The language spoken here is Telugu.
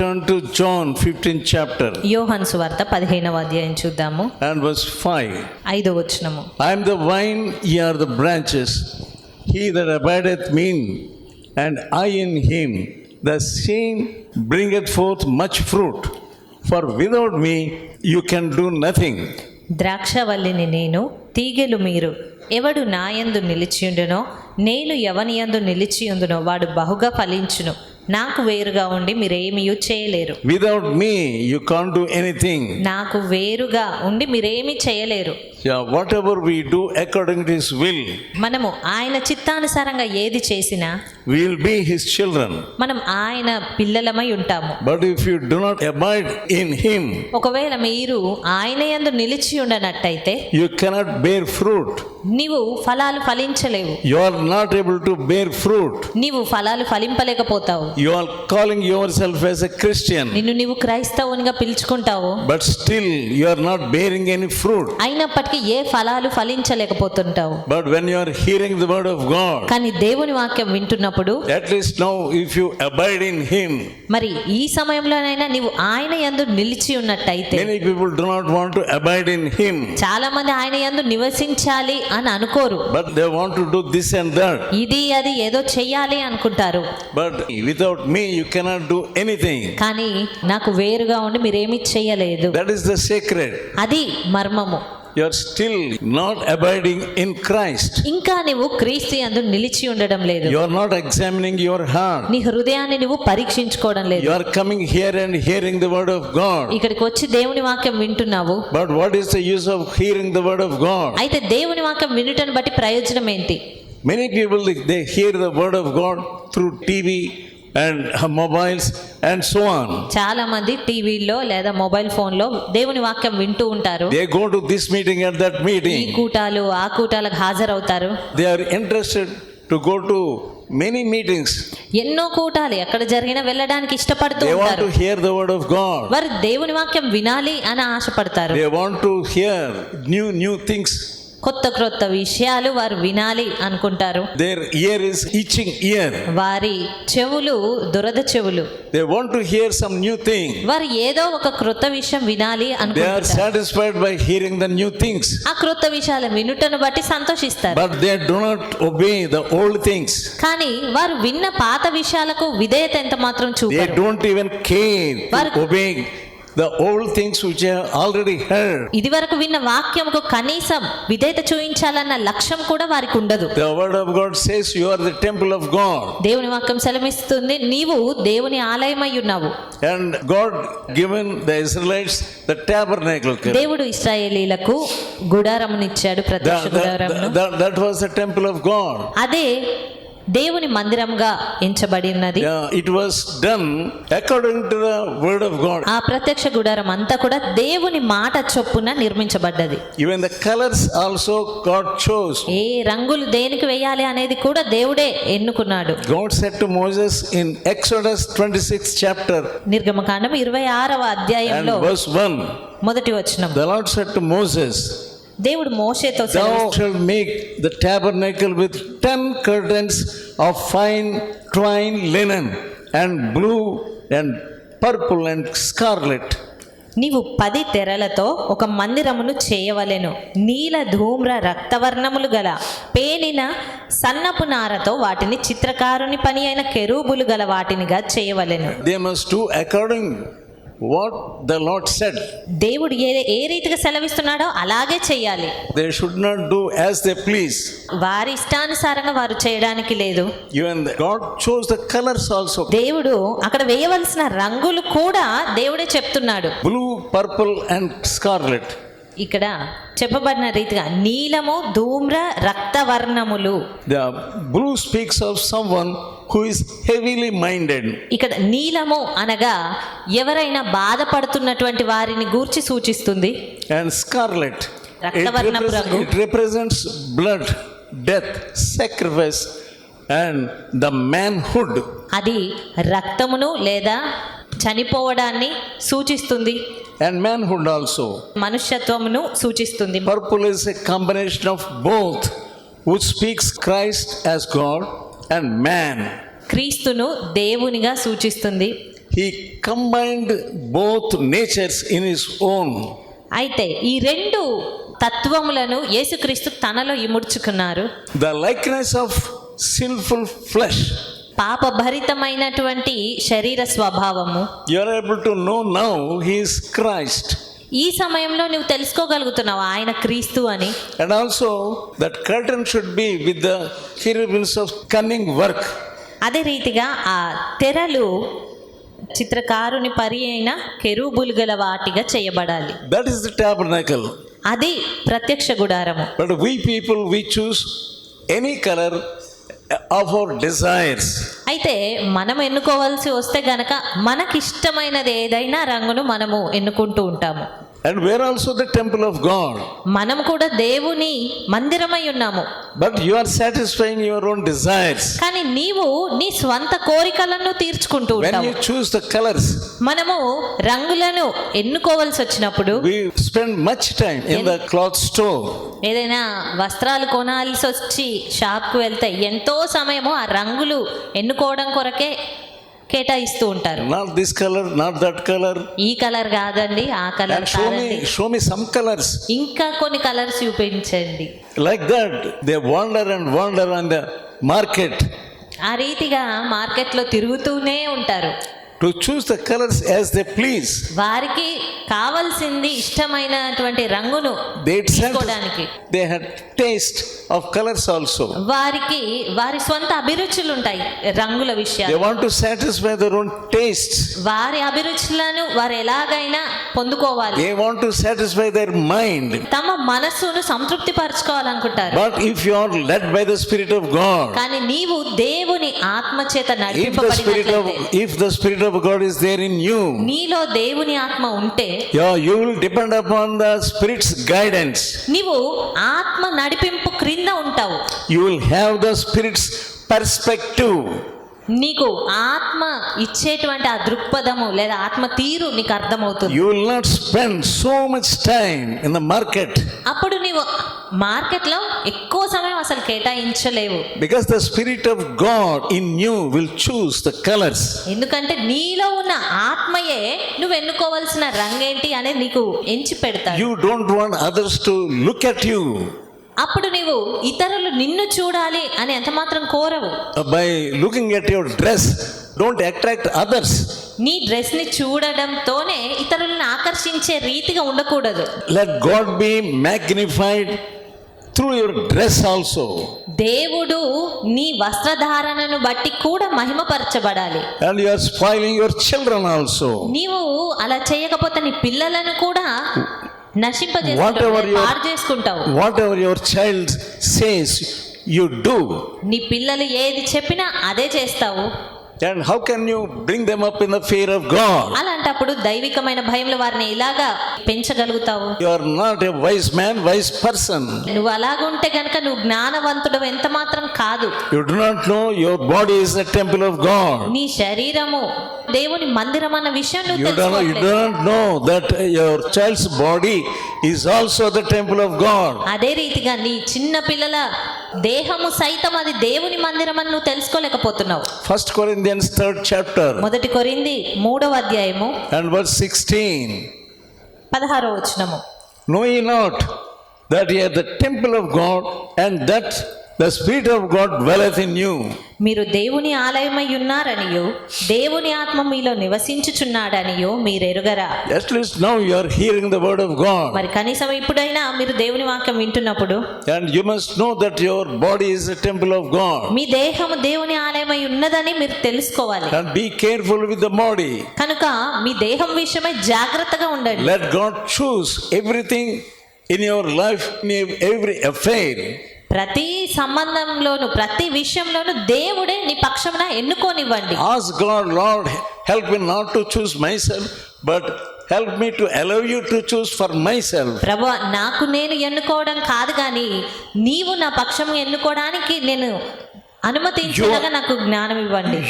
turn to John 15th chapter యోహన్ సువార్త పదిహేనవ అధ్యాయం చూద్దాము and verse 5. ఐదో వచనము I am the vine, ye are the branches. He that abideth me, and I in him, the same bringeth forth much fruit. For without me you can do nothing. ద్రాక్షవల్లిని నేను తీగెలు మీరు ఎవడు నాయందు నిలిచియుండునో నేను ఎవనియందు నిలిచియుందునో వాడు బహుగా ఫలించును నాకు వేరుగా ఉండి మీరేమీ చేయలేరు Without me you can't do anything. నాకు వేరుగా ఉండి మీరేమీ చేయలేరు Yeah, whatever we do according to his will, మనము ఆయన చిత్తానుసారంగా ఏది చేసినా will be his children. మనం ఆయన పిల్లలమై ఉంటాము But if you do not abide in him, ఒకవేళ మీరు ఆయన యందు నిలిచి ఉండనట్టయితే you cannot bear fruit. నీవు ఫలాలు ఫలించలేవు You are not able to bear fruit. నీవు ఫలాలు ఫలింపలేకపోతావు You are calling yourself as a Christian, నిన్ను నీవు క్రైస్తవునిగా పిలుచుకుంటావు but still you are not bearing any fruit. అయినప్పటికీ వాటికి ఏ ఫలాలు ఫలించలేకపోతుంటావు. But when you are hearing the word of God కానీ దేవుని వాక్యం వింటున్నప్పుడు at least now if you abide in him మరి ఈ సమయంలోనైనా నీవు ఆయన యందు నిలిచి ఉన్నట్టయితే many people do not want to abide in him చాలా మంది ఆయన యందు నివసించాలి అని అనుకోరు. But they want to do this and that ఇది అది ఏదో చేయాలి అనుకుంటారు. But without me you cannot do anything కానీ నాకు వేరుగా ఉండి మీరేమీ చేయలేదు దట్ ఇస్ ద సీక్రెట్ అది మర్మము. Are still not abiding in Christ ఇంకా నువ్వు క్రీస్తు యందు నిలిచి ఉండడం లేదు. You are not examining your heart నీ హృదయాన్ని నువ్వు పరీక్షించుకోవడం లేదు. You are coming here and hearing the word of God ఇక్కడికి వచ్చి దేవుని వాక్యం వింటున్నావు. But what is the use of hearing the word of God అయితే దేవుని వాక్యం వినుటను బట్టి ప్రయోజనం ఏంటి? Many people they hear the word of God through TV Uh, mobiles and so on. చాలా మంది టీవీల్లో లేదా మొబైల్ ఫోన్లో దేవుని వాక్యం వింటూ ఉంటారు They go to this meeting and that ఈ meeting. కూటాలు ఆ కూటాలకు హాజరవుతారు They are interested to go to many meetings. ఎన్నో కూటాలు ఎక్కడ జరిగినా వెళ్ళడానికి ఇష్టపడుతూ They want ఉంటారు to hear the word of God. వారు దేవుని వాక్యం వినాలి అని ఆశపడతారు They want to hear new new things. కొత్త క్రొత్త విషయాలు వారు వినాలి అనుకుంటారు. Their ear is itching ear వారి చెవులు దురద చెవులు. They want to hear some new thing వారు ఏదో ఒక క్రొత్త విషయం వినాలి అనుకుంటారు. They by hearing new things ఆ క్రొత్త విషయాలు వినుటను బట్టి సంతోషిస్తారు. But they do not obey the old things కానీ వారు విన్న పాత విషయాలకు విధేయత ఎంత మాత్రం చూపరు. They don't even care obey obey the old things which they have already heard. ఇది వరకు విన్న వాక్యముకు కనీసం విధేయత చూపించాలన్న లక్ష్యం కూడా వారికి ఉండదు The word of God says you are the temple of God. దేవుని వాక్యం సెలవిస్తుంది నీవు దేవుని ఆలయమై ఉన్నావు And God given the Israelites the tabernacle. దేవుడు ఇస్రాయేలీలకు గుడారమునిచ్చాడు ప్రత్యక్ష గుడారమును that was the temple of God. అదే దేవుని మందిరంగా ఎంచబడినది. It was done according to the word of God ఆ ప్రత్యక్ష గుడారం అంతా కూడా దేవుని మాట చొప్పున నిర్మించబడ్డది. Even the colours also God chose ఏ రంగులు దేనికి వేయాలి అనేది కూడా దేవుడే ఎన్నుకున్నాడు. God said to Moses in Exodus 26 chapter నిర్గమకాండం 26వ అధ్యాయంలో వర్స్ 1 మొదటి వచనం. The Lord said to Moses దేవుడు మోషేతో సెలవిస్తాడు thou make the tabernacle with 10 curtains of fine twine linen and blue and purple and scarlet నీవు పది తెరలతో ఒక మందిరమును చేయవలెను. నీల ధూమ్ర రక్తవర్ణములు గల పేలిన సన్నపు నారతో వాటిని చిత్రకారుని పని అయిన కెరూబులు గల వాటినిగా చేయవలెను. They must to according what the Lord said. దేవుడు ఏ ఏ రీతిగా సెలవిస్తున్నాడో అలాగే చేయాలి They should not do as they please. వారి ఇష్టానుసారంగా వారు చేయడానికి లేదు Even the, God chose the colors also దేవుడు అక్కడ వేయవలసిన రంగులు కూడా దేవుడే చెప్తున్నాడు blue, purple, and scarlet. ఇక్కడ చెప్పబడిన రీతిగా నీలము ధూమ్ర రక్తవర్ణములు. The blue speaks of someone who is heavily minded ఇక్కడ నీలము అనగా ఎవరైనా బాధపడుతున్నటువంటి వారిని గూర్చి సూచిస్తుంది. అండ్ స్కార్లెట్ రక్త రంగు it represents blood death sacrifice and the manhood అది రక్తమును లేదా చనిపోవడాన్ని సూచిస్తుంది. And manhood also. మనుష్యత్వమును సూచిస్తుంది Purple is a combination of both, which speaks Christ as God and man. క్రీస్తును దేవునిగా సూచిస్తుంది he combined both natures in his own. అయితే ఈ రెండు తత్వములను యేసుక్రీస్తు తనలో ఇముడ్చుకున్నారు The likeness of sinful పాప భరితమైనటువంటి శరీర స్వభావము. You are to know now he Christ ఈ సమయంలో నువ్వు తెలుసుకోగలుగుతున్నావు ఆయన క్రీస్తు అని? And also that curtain should be with the cherubims of cunning work అదే రీతిగా ఆ తెరలు చిత్రకారుని పరి అయిన కెరూబులు గల వాటిగా చేయబడాలి. దట్ ఇస్ ద టాబర్నాకల్ అది ప్రత్యక్ష గుడారము. But we people we choose any colour of our desires అయితే మనం ఎన్నుకోవాల్సి వస్తే గనక మనకిష్టమైనది ఏదైనా రంగును మనము ఎన్నుకుంటూ ఉంటాము. And where also the temple of God మనం కూడా దేవుని మందిరమై ఉన్నాము. But you are satisfying your own desires కానీ నీవు నీ స్వంత కోరికలను తీర్చుకుంటూ ఉంటావు. When you choose the colours మనము రంగులను ఎన్నుకోవాల్సి వచ్చినప్పుడు we spend much time in the cloth store ఏదైనా వస్త్రాలు కొనాల్సి వచ్చి షాప్కు వెళ్తే ఎంతో సమయము ఆ రంగులు ఎన్నుకోవడం కొరకే కేటాయిస్తూ ఉంటారు. Not this colour not that colour ఈ కలర్ కాదండి ఆ colour show me show me some colours ఇంకా కొన్ని కలర్స్ చూపించండి. Like that they wander and wander on the market ఆ రీతిగా మార్కెట్లో తిరుగుతూనే ఉంటారు. To choose the colours as they please వారికి కావాల్సింది ఇష్టమైనటువంటి రంగును తీసుకోవడానికి. They had taste of colours also వారికి వారి సొంత అభిరుచులు ఉంటాయి రంగుల విషయాలు. They want to satisfy their own taste వారి అభిరుచులను వారు ఎలాగైనా పొందుకోవాలి. They want to satisfy their mind తమ మనసును సంతృప్తి పరచుకోవాలనుకుంటారు but if you are led by the spirit of God కానీ నీవు దేవుని ఆత్మ చేత నడిపబడినట్లయితే if the spirit of of God is there in you, నీలో దేవుని ఆత్మ ఉంటే you will depend upon the Spirit's guidance. నీవు ఆత్మ నడిపింపు క్రింద ఉంటావు You will have the Spirit's perspective. నీకు ఆత్మ ఇచ్చేటువంటి ఆ దృక్పథము లేదా ఆత్మ తీరు నీకు అర్థమవుతుంది. You will not so much time in the market అప్పుడు నీవు మార్కెట్లో ఎక్కువ సమయం అసలు కేటాయించలేవు. Because the spirit of God in you will choose the colours ఎందుకంటే నీలో ఉన్న ఆత్మయే నువ్వు ఎన్నుకోవాల్సిన రంగు ఏంటి అనేది నీకు ఎంచి పెడతాడు. You don't want others to look at you అప్పుడు నీవు ఇతరులు నిన్ను చూడాలి అని ఎంత మాత్రం కోరవు. By looking at your dress don't attract others నీ డ్రెస్ని చూడడంతోనే ఇతరులను ఆకర్షించే రీతిగా ఉండకూడదు. Let God be magnified through your dress also దేవుడు నీ వస్త్రధారణను బట్టి కూడా మహిమపరచబడాలి. And you are spoiling your children also నీవు అలా చేయకపోతే నీ పిల్లలను కూడా నీ పిల్లలు ఏది చెప్పినా అదే చేస్తావు. How can you bring them up the fear of God అలాంటప్పుడు దైవికమైన భయంలో వారిని ఇలాగా పెంచగలుగుతావు. You are not a wise man wise person నువ్వు అలాగుంటే గనుక నువ్వు జ్ఞానవంతుడు ఎంత మాత్రం కాదు. You not know your body is the temple of God నీ శరీరము దేవుని మందిరం అన్న విషయం నువ్వు తెలుసుకోవట్లేదు. Know that your child's body is also the temple of God అదే రీతిగా నీ చిన్న పిల్లల దేహము సైతం అది దేవుని మందిరం అని నువ్వు తెలుసుకోలేకపోతున్నావు. ఫస్ట్ కొరిందియన్స్ థర్డ్ చాప్టర్ మొదటి కొరింది మూడవ అధ్యాయము అండ్ వర్స్ 16 పదహారో వచనము. Know you not that you are the temple of God and that the spirit of God dwelleth in you మీరు దేవుని ఆలయమై ఉన్నారనియో దేవుని ఆత్మ మీలో నివసించుచున్నాడనియో మీరు ఎరుగరా. Just list now you are the word of మరి కనీసం ఇప్పుడైనా మీరు దేవుని వాక్యం వింటున్నప్పుడు and you must that your body is a temple of God మీ దేహము దేవుని ఆలయమై ఉన్నదని మీరు తెలుసుకోవాలి. And careful with the body కనుక మీ దేహం విషయమై జాగ్రత్తగా ఉండాలి let God choose everything in your life in every affair ప్రతి సంబంధంలోను ప్రతి విషయంలోను దేవుడే నీ పక్షమున ఎన్నుకోనివ్వండి Ask God, Lord, help me not to choose myself, but help me to allow you to choose for myself. ప్రభు నాకు నేను ఎన్నుకోవడం కాదు కానీ నీవు నా పక్షము ఎన్నుకోవడానికి నేను అనుమతించగా నాకు జ్ఞానం ఇవ్వండి